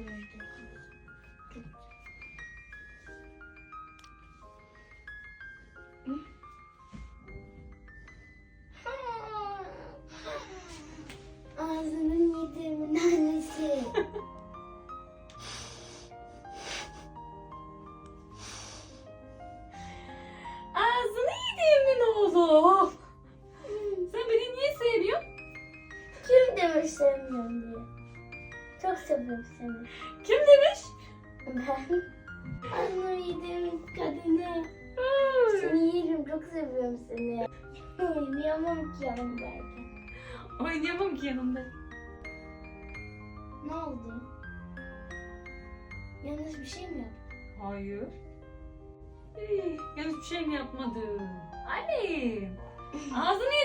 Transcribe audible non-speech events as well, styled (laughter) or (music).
seviyorum. Çok Ağzının yediğimin annesi. Ağzını yediğimin oğlu. Sen beni niye seviyorsun? Kim demiş sevmiyorum diye. Çok seviyorum seni. Kim demiş? Ben ağzını yediğimin kadını. Seni yerim çok seviyorum seni. Oynayamam ki yanındayken. Oynayamam ki yanında. Ne oldu? Yanlış bir şey mi yaptım? Hayır. Hey, yanlış bir şey mi yapmadım? Annem. (laughs) Ağzını.